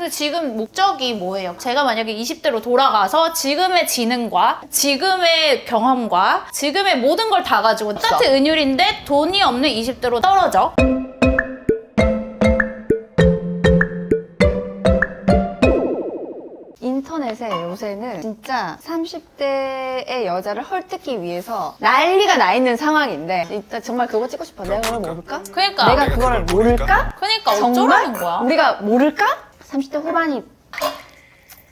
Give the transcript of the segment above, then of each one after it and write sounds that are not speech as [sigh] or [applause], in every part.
근데 지금 목적이 뭐예요? 제가 만약에 20대로 돌아가서 지금의 지능과 지금의 경험과 지금의 모든 걸 다 가지고 똑같은 은율인데 돈이 없는 20대로 떨어져. 인터넷에 요새는 진짜 30대의 여자를 헐뜯기 위해서 난리가 나 있는 상황인데 일단 정말 그거 찍고 싶어. 내가 그걸 모를까? 그러니까 내가 그거를 모를까? 그러니까 정말? 어쩌라는 거야? 우리가 모를까? 30대 후반이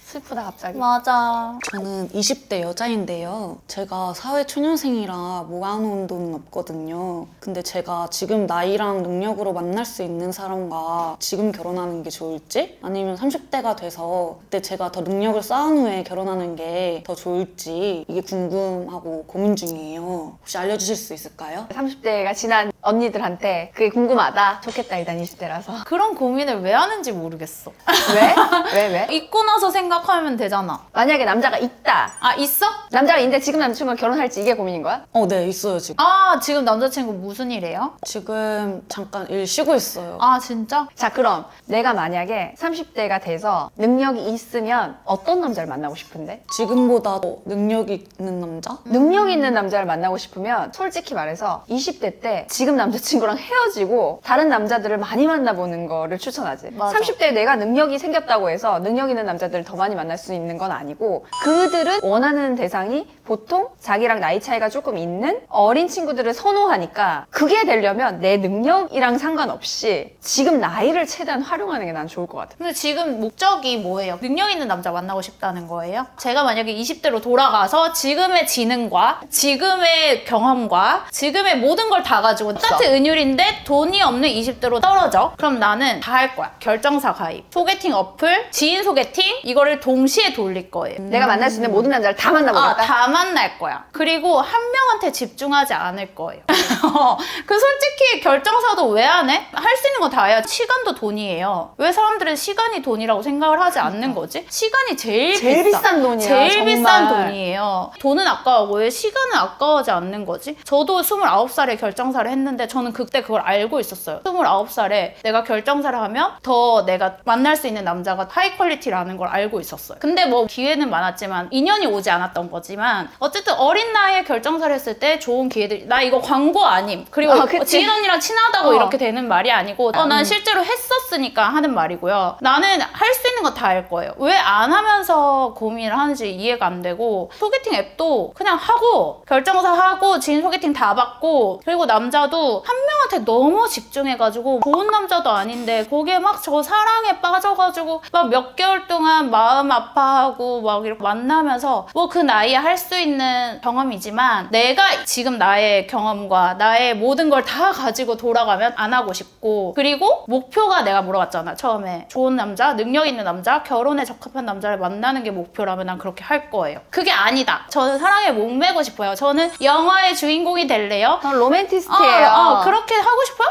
슬프다 갑자기. 맞아. 저는 20대 여자인데요. 제가 사회 초년생이라 모아놓은 돈은 없거든요. 근데 제가 지금 나이랑 능력으로 만날 수 있는 사람과 지금 결혼하는 게 좋을지 아니면 30대가 돼서 그때 제가 더 능력을 쌓은 후에 결혼하는 게 더 좋을지 이게 궁금하고 고민 중이에요. 혹시 알려주실 수 있을까요? 30대가 지난 언니들한테 그게 궁금하다. 좋겠다 일단 20대라서. 그런 고민을 왜 하는지 모르겠어. 왜? 왜 왜? [laughs] 잊고 나서 생각하면 되잖아. 만약에 남자가 있다. 아 있어? 남자가 있는데 지금 남자친구가 결혼할지 이게 고민인 거야? 어, 네, 있어요, 지금. 아 지금 남자친구 무슨 일해요? 지금 잠깐 일 쉬고 있어요. 아 진짜? 자 그럼 내가 만약에 30대가 돼서 능력이 있으면 어떤 남자를 만나고 싶은데? 지금보다 더 능력이 있는 남자? 능력 있는 남자를 만나고 싶으면 솔직히 말해서 20대 때 지금 남자친구랑 헤어지고 다른 남자들을 많이 만나보는 거를 추천하지. 맞아. 30대에 내가 능력이 생겼다고 해서 능력 있는 남자들을 더 많이 만날 수 있는 건 아니고 그들은 원하는 대상이 보통 자기랑 나이 차이가 조금 있는 어린 친구들을 선호하니까 그게 되려면 내 능력이랑 상관없이 지금 나이를 최대한 활용하는 게 난 좋을 것 같아. 근데 지금 목적이 뭐예요? 능력 있는 남자 만나고 싶다는 거예요? 제가 만약에 20대로 돌아가서 지금의 지능과 지금의 경험과 지금의 모든 걸 다 가지고 똑같은 은율인데 돈이 없는 20대로 떨어져? 그럼 나는 다 할 거야. 결정사 가입, 소개팅 어플, 지인 소개팅 이거를 동시에 돌릴 거예요. 내가 만날 수 있는 모든 남자를 다 만나보겠다. 아, 다 만날 거야. 그리고 한 명한테 집중하지 않을 거예요. [laughs] 그 솔직히 결정사도 왜 안 해? 할 수 있는 거 다 해야 시간도 돈이에요. 왜 사람들은 시간이 돈이라고 생각을 하지 않는 거지? 시간이 제일, 제일 비싼 돈이야, 제일 정말. 비싼 돈이에요. 돈은 아까워고 왜 시간은 아까워하지 않는 거지? 저도 29살에 결정사를 했는데 저는 그때 그걸 알고 있었어요. 29살에 내가 결정사를 하면 더 내가 만날 수 있는 남자가 하이 퀄리티라는 걸 알고 있었어요. 근데 뭐 기회는 많았지만 인연이 오지 않았던 거지만 어쨌든 어린 나이에 결정사를 했을 때 좋은 기회들이 나 이거 광고 아님. 그리고 어, 그치. 지인 언니랑 친하다고 어. 이렇게 되는 말이 아니고 어, 음. 난 실제로 했었으니까 하는 말이고요. 나는 할 수 있는 거 다 할 거예요. 왜 안 하면서 고민을 하는지 이해가 안 되고 소개팅 앱도 그냥 하고 결정사 하고 지인 소개팅 다 받고 그리고 남자도 한 명한테 너무 집중해가지고 좋은 남자도 아닌데 거기에 막 저 사랑에 빠져가지고 막 몇 개월 동안 마음 아파하고 막 이렇게 만나면서 뭐 그 나이에 할 수 있는 경험이지만 내가 지금 나의 경험과 나의 모든 걸 다 가지고 돌아가면 안 하고 싶고 그리고 목표가 내가 물어봤잖아 처음에. 좋은 남자 능력 있는 남자 결혼에 적합한 남자를 만나는 게 목표라면 난 그렇게 할 거예요. 그게 아니다. 저는 사랑에 목매고 싶어요. 저는 영화의 주인공이 될래요? 전 로맨티스트예요. 어, 어, 그렇게 하고 싶어요?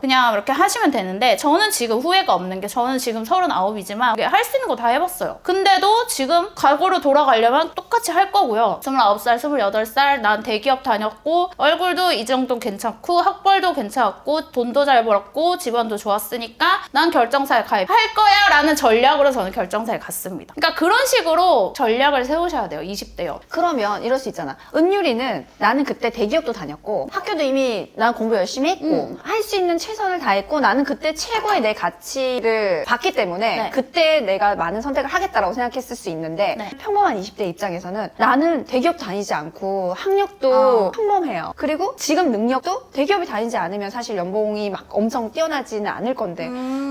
그냥 이렇게 하시면 되는데 저는 지금 후회가 없는 게 저는 지금 39이지만 할 수 있는 거 다 해봤어요. 근데도 지금 과거로 돌아가려면 똑같이 할 거고요. 29살, 28살 난 대기업 다녔고 얼굴도 이 정도 괜찮고 학벌도 괜찮았고 돈도 잘 벌었고 집안도 좋았으니까 난 결정사에 가입할 거야 라는 전략으로 저는 결정사에 갔습니다. 그러니까 그런 식으로 전략을 세우셔야 돼요. 20대요. 그러면 이럴 수 있잖아. 은유리는 나는 그때 대기업도 다녔고 학교도 이미 난 공부 열심히 했고 음. 할수 있는 최선을 다했고 나는 그때 최고의 내 가치를 봤기 때문에 네. 그때 내가 많은 선택을 하겠다라고 생각했을 수 있는데 네. 평범한 20대 입장에서는 나는 대기업 다니지 않고 어. 학력도 평범해요. 그리고 지금 능력도 대기업에 다니지 않으면 사실 연봉이 막 엄청 뛰어나지는 않을 건데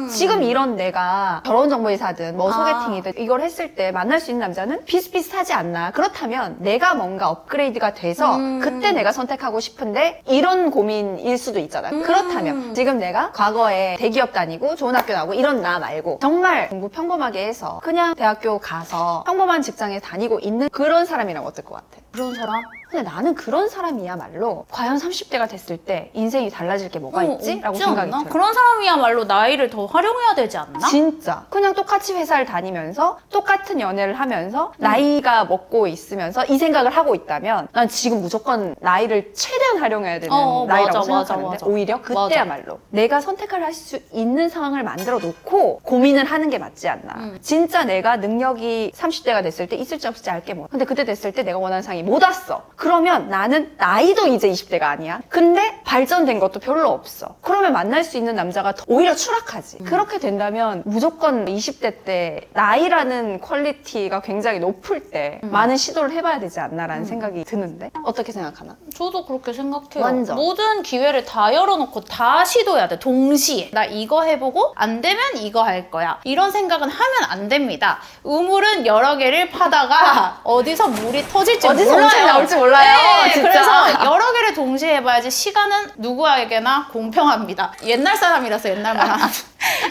지금 이런 내가 결혼 정보이사든 뭐 아. 소개팅이든 이걸 했을 때 만날 수 있는 남자는 비슷비슷하지 않나 그렇다면 내가 뭔가 업그레이드가 돼서 음. 그때 내가 선택하고 싶은데 이런 고민일 수도 있잖아 음. 그렇다면 지금 내가 과거에 대기업 다니고 좋은 학교 나오고 이런 나 말고 정말 공부 평범하게 해서 그냥 대학교 가서 평범한 직장에 다니고 있는 그런 사람이라면 어떨 것 같아? 그런 사람? 근데 나는 그런 사람이야말로 과연 30대가 됐을 때 인생이 달라질 게 뭐가 어, 있지? 라고 없지 생각이 않나? 들어요. 그런 사람이야말로 나이를 더 활용해야 되지 않나? 진짜 그냥 똑같이 회사를 다니면서 똑같은 연애를 하면서 나이가 먹고 있으면서 이 생각을 하고 있다면 난 지금 무조건 나이를 최대한 활용해야 되는 어, 나이라고 맞아, 맞아, 생각하는데 맞아. 오히려 그때야말로 내가 선택을 할 수 있는 상황을 만들어 놓고 고민을 하는 게 맞지 않나 음. 진짜 내가 능력이 30대가 됐을 때 있을지 없을지 알게 뭐 근데 그때 됐을 때 내가 원하는 상이 못 왔어 그 러면 나는 나이도 이제 20대가 아니야 근데 발전된 것도 별로 없어 그러면 만날 수 있는 남자가 더 오히려 추락하지 음. 그렇게 된다면 무조건 20대 때 나이라는 퀄리티가 굉장히 높을 때 음. 많은 시도를 해봐야 되지 않나라는 생각이 드는데 어떻게 생각하나? 저도 그렇게 생각해요. 완전. 모든 기회를 다 열어놓고 다 시도해야 돼. 동시에. 나 이거 해보고 안 되면 이거 할 거야. 이런 생각은 하면 안 됩니다. 우물은 여러 개를 파다가 [laughs] 어디서 물이 터질지 어디서 몰라요. 나올지 몰라 요, 네, 진짜. 그래서 여러 개를 동시에 해봐야지 시간은 누구에게나 공평합니다. 옛날 사람이라서 옛날 말 하나.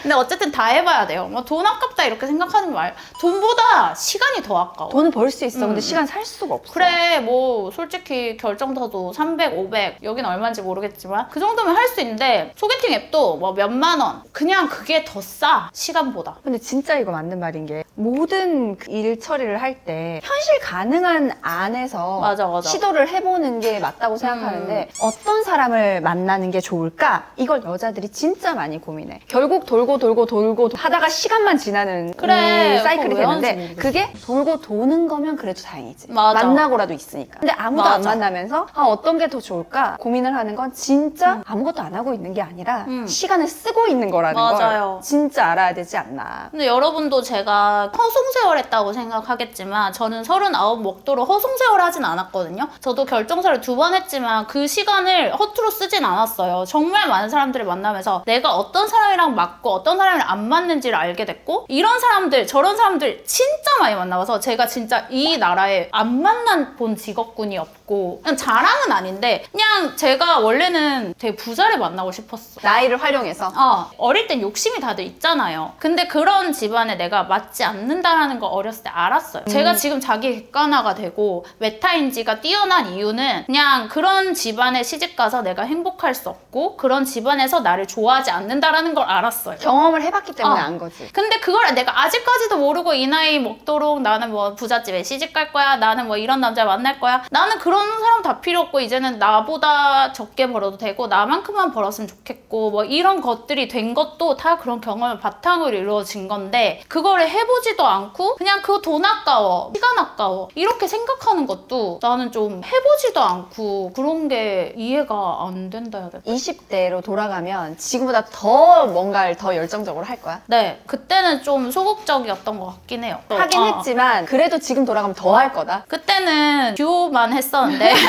근데 어쨌든 다 해봐야 돼요. 뭐 돈 아깝다 이렇게 생각하지 말. 돈보다 시간이 더 아까워. 돈은 벌 수 있어 음. 근데 시간 살 수가 없어 그래 뭐 솔직히 결정사도 300, 500 여긴 얼마인지 모르겠지만 그 정도면 할 수 있는데 소개팅 앱도 뭐 몇만 원 그냥 그게 더 싸 시간보다 근데 진짜 이거 맞는 말인 게 모든 그일 처리를 할 때 현실 가능한 안에서 맞아, 맞아. 시도를 해보는 게 맞다고 생각하는데 어떤 사람을 만나는 게 좋을까? 이걸 여자들이 진짜 많이 고민해. 결국 돌고 돌고 돌고 하다가 시간만 지나는 그래, 이 사이클이 그거 왜 하는지 되는데 모르겠어. 그게 돌고 도는 거면 그래도 다행이지. 맞아. 만나고라도 있으니까. 근데 아무도 안 맞아. 만나면서 아, 어떤 게 더 좋을까 고민을 하는 건 진짜 아무것도 안 하고 있는 게 아니라 음. 시간을 쓰고 있는 거라는 맞아요. 걸 진짜 알아야 되지 않나. 근데 여러분도 제가 허송세월했다고 생각하겠지만 저는 39 먹도록 허송세월 하진 않았거든요. 저도 결정사를 두 번 했지만 그 시간을 허투루 쓰진 않았어요. 정말 많은 사람들을 만나면서 내가 어떤 사람이랑 맞고 어떤 사람이랑 안 맞는지를 알게 됐고 이런 사람들 저런 사람들 진짜 많이 만나봐서 제가 진짜 이 나라에 안 만난 본 직업군이 없고 그냥 자랑은 아닌데 그냥 제가 원래는 되게 부자를 만나고 싶었어. 나이를 활용해서 어, 어릴 땐 욕심이 다들 있잖아요. 근데 그런 집안에 내가 맞지 않는다라는 걸 어렸을 때 알았어요. 제가 지금 자기 객관화가 되고 메타인지가 뛰어난 이유는 그냥 그런 집안에 시집 가서 내가 행복할 수 없고 그런 집안에서 나를 좋아하지 않는다라는 걸 알았어요. 경험을 해봤기 때문에 어. 안 거지. 근데 그걸 내가 아직까지도 모르고 이 나이 먹도록 나는 뭐 부잣집에 시집 갈 거야. 나는 뭐 이런 남자 만날 거야. 나는 그런 사람 다 필요 없고 이제는 나보다 적게 벌어도 되고 나만큼만 벌었으면 좋겠고 뭐 이런 것들이 된 것도 다 그런 경험을 바탕으로 이루어진 건데 그거를 해보지도 않고 그냥 그 돈 아까워 시간 아까워 이렇게 생각하는 것도 나는 좀 해보지도 않고 그런 게 이해가 안 된다 해야 되나? 20대로 돌아가면 지금보다 더 뭔가를 더 열정적으로 할 거야. 네 그때는 좀 소극적이었던 것 같긴 해요. 하긴 어. 했지만 그래도 지금 돌아가면 더 할 거다. 그때는 듀오만 했었는데 [laughs]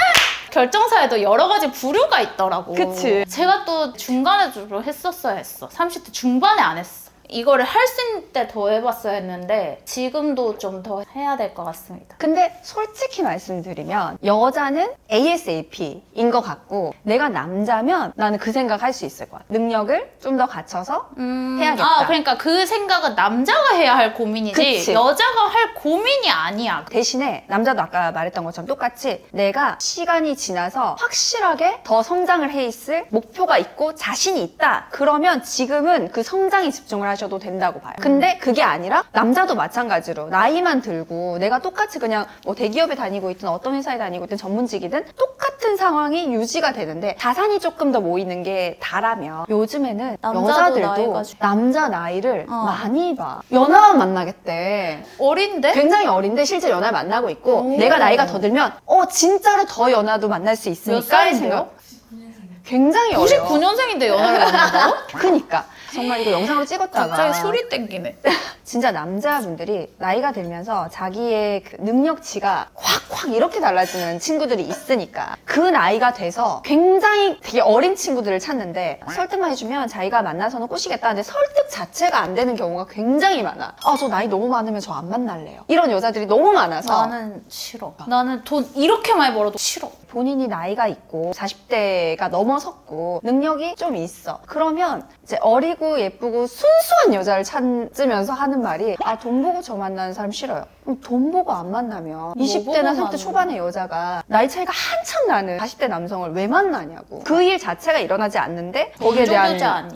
[laughs] 결정사에도 여러 가지 부류가 있더라고. 그치. 제가 또 중간에 주로 했었어야 했어. 30대 중반에 안 했어. 이거를 할 수 있는 때 더 해봤어야 했는데 지금도 좀 더 해야 될 것 같습니다. 근데 솔직히 말씀드리면 여자는 ASAP인 것 같고 내가 남자면 나는 그 생각 할 수 있을 거야. 능력을 좀 더 갖춰서 해야겠다. 아, 그러니까 그 생각은 남자가 해야 할 고민이지 그치. 여자가 할 고민이 아니야. 대신에 남자도 아까 말했던 것처럼 똑같이 내가 시간이 지나서 확실하게 더 성장을 해 있을 목표가 있고 자신이 있다. 그러면 지금은 그 성장에 집중을 하셔 도 된다고 봐요. 근데 그게 아니라 남자도 마찬가지로 나이만 들고 내가 똑같이 그냥 뭐 대기업에 다니고 있든 어떤 회사에 다니고 있든 전문직이든 똑같은 상황이 유지가 되는데 자산이 조금 더 모이는 게 다라면 요즘에는 남자도 여자들도 나이가 좀- 남자 나이를 어. 많이 봐. 연하만 만나겠대. 어린데? 굉장히 어린데 실제 연하를 만나고 있고 오. 내가 나이가 더 들면 어 진짜로 더 연하도 만날 수몇 있으니까 살인데요? 굉장히 어려 99년생인데 연하를 만난다고? [laughs] 그니까 정말 이거 영상으로 찍었다가 갑자기 술이 땡기네. [laughs] 진짜 남자분들이 나이가 들면서 자기의 그 능력치가 확확 이렇게 달라지는 친구들이 있으니까 그 나이가 돼서 굉장히 되게 어린 친구들을 찾는데 설득만 해주면 자기가 만나서는 꼬시겠다 근데 설득 자체가 안 되는 경우가 굉장히 많아 아 저 나이 너무 많으면 저 안 만날래요 이런 여자들이 너무 많아서 나는 싫어. 나는 돈 이렇게 많이 벌어도 싫어. 본인이 나이가 있고 40대가 넘어섰고 능력이 좀 있어. 그러면 이제 어리고 예쁘고 순수한 여자를 찾으면서 하는 말이 아 돈 보고 저 만나는 사람 싫어요. 그럼 돈 보고 안 만나면 20대나 보고 30대 만나? 초반의 여자가 나이 차이가 한참 나는 40대 남성을 왜 만나냐고. 그 일 자체가 일어나지 않는데 거기에 대한 정도자 아니.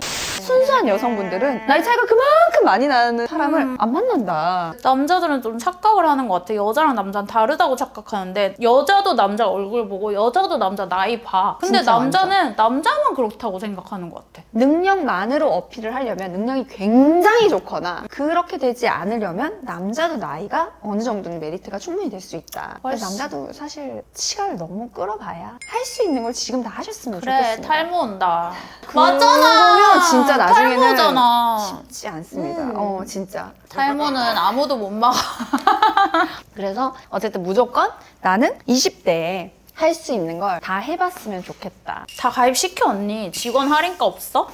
순수한 여성분들은 나이 차이가 그만큼 많이 나는 사람을 음. 안 만난다. 남자들은 좀 착각을 하는 것 같아. 여자랑 남자는 다르다고 착각하는데 여자도 남자 얼굴 보고 여자도 남자 나이 봐. 근데 진짜 남자는 남자만 그렇다고 생각하는 것 같아. 능력만으로 어필을 하려면 능력이 굉장히 좋거나 그렇게 되지 않으려면 남자도 나이가 어느 정도는 메리트가 충분히 될 수 있다. 훨씬. 남자도 사실 시간을 너무 끌어봐야 할 수 있는 걸 지금 다 하셨으면 그래 좋겠습니다. 탈모 온다. 그러면 맞잖아. 진짜 나중에는 탈모잖아. 쉽지 않습니다. 음. 어 진짜. 탈모는 아무도 못 막아. [laughs] 그래서 어쨌든 무조건 나는 20대에 할 수 있는 걸 다 해봤으면 좋겠다. 다 가입시켜 언니. 직원 할인가 없어?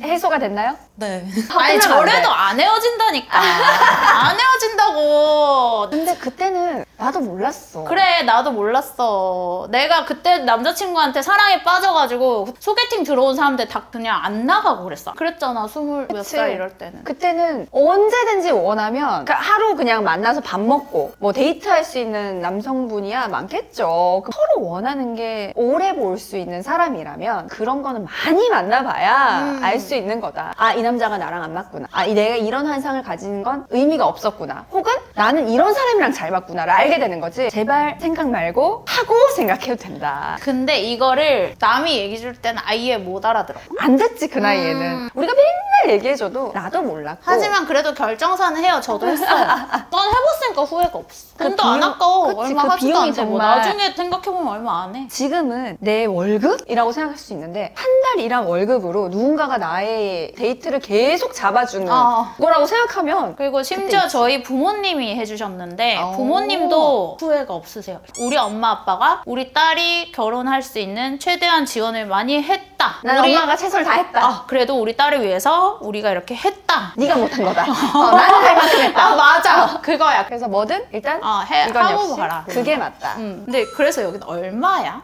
해소가 됐나요? 네. 아니 끝나면 안 저래도 돼. 안 헤어진다니까. [laughs] 안 헤어진다고. 근데 그때는 나도 몰랐어. 그래 나도 몰랐어. 내가 그때 남자친구한테 사랑에 빠져가지고 소개팅 들어온 사람들 다 그냥 안 나가고 그랬어. 그랬잖아 스물 몇 그치. 살 이럴 때는. 그때는 언제든지 원하면 그러니까 하루 그냥 만나서 밥 먹고 뭐 데이트할 수 있는 남성분이야 많겠죠. 그 서로 원하는 게 오래 볼 수 있는 사람이라면 그런 거는 많이 만나봐야 음. 알 수 있는 거다. 아 이 남자가 나랑 안 맞구나. 아 이 내가 이런 환상을 가지는 건 의미가 없었구나. 혹은 나는 이런 사람이랑 잘 맞구나를 알게 되는 거지. 제발 생각 말고 하고 생각해도 된다. 근데 이거를 남이 얘기 줄 때는 아예 못 알아들어. 안 됐지 그 나이에는. 음. 우리가 맨날 얘기해줘도 나도 몰랐고. 하지만 그래도 결정사는 해요. 저도 했어요. 난 [laughs] 해봤으니까 후회가 없어. 그 돈도 비용- 안 아까워. 그치, 얼마 그 하지도 비용이 뭐 정말- 나중에 생각해보면 얼마 안 해. 지금은 내 월급이라고 생각할 수 있는데 한 달 일한 월급으로 누군가가 나의 데이트를 계속 잡아주는 아. 거라고 생각하면 그리고 심지어 저희 부모님이 해주셨는데 오. 부모님도 후회가 없으세요. 우리 엄마 아빠가 우리 딸이 결혼할 수 있는 최대한 지원을 많이 했다. 난 우리- 엄마가 최선을 다했다. 아, 그래도 우리 딸을 위해서 우리가 이렇게 했다. 네가 못한 거다. [laughs] 어, 나는 할 만큼 했다. 아 맞아. 그거야. 그래서 뭐든 일단 아, 해, 이건 하고 역시 봐라. 그게 맞다. 음. 근데 그래서 여기는 얼마야?